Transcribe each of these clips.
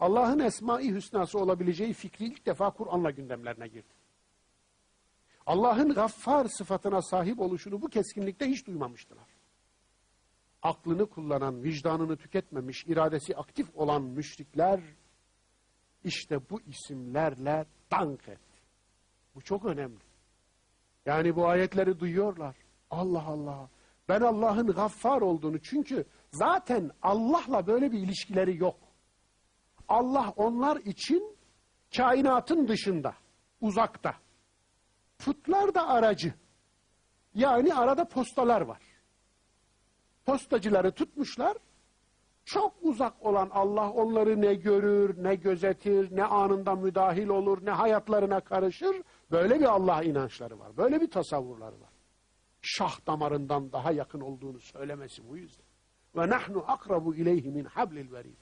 Allah'ın esma-i hüsnası olabileceği fikri ilk defa Kur'an'la gündemlerine girdi. Allah'ın gaffar sıfatına sahip oluşunu bu keskinlikte hiç duymamıştılar. Aklını kullanan, vicdanını tüketmemiş, iradesi aktif olan müşrikler işte bu isimlerle dank etti. Bu çok önemli. Yani bu ayetleri duyuyorlar. Allah Allah. Ben Allah'ın gaffar olduğunu çünkü zaten Allah'la böyle bir ilişkileri yok. Allah onlar için kainatın dışında, uzakta. Putlar da aracı. Yani arada postalar var. Postacıları tutmuşlar. Çok uzak olan Allah onları ne görür, ne gözetir, ne anında müdahil olur, ne hayatlarına karışır. Böyle bir Allah inançları var. Böyle bir tasavvurları var. Şah damarından daha yakın olduğunu söylemesi bu yüzden. Ve nahnu akrabu ileyhi min hablil verid.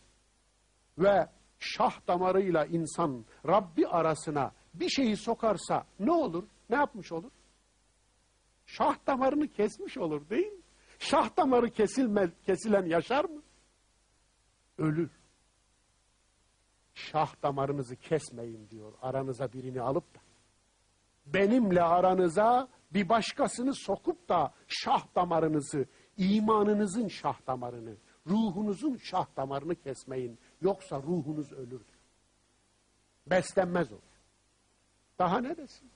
Ve şah damarıyla insan Rabbi arasına bir şeyi sokarsa ne olur? Ne yapmış olur? Şah damarını kesmiş olur değil mi? Şah damarı kesilmez, kesilen yaşar mı? Ölür. Şah damarınızı kesmeyin diyor aranıza birini alıp da. Benimle aranıza bir başkasını sokup da şah damarınızı, imanınızın şah damarını, ruhunuzun şah damarını kesmeyin. Yoksa ruhunuz ölür. Beslenmez olur. Daha ne desin?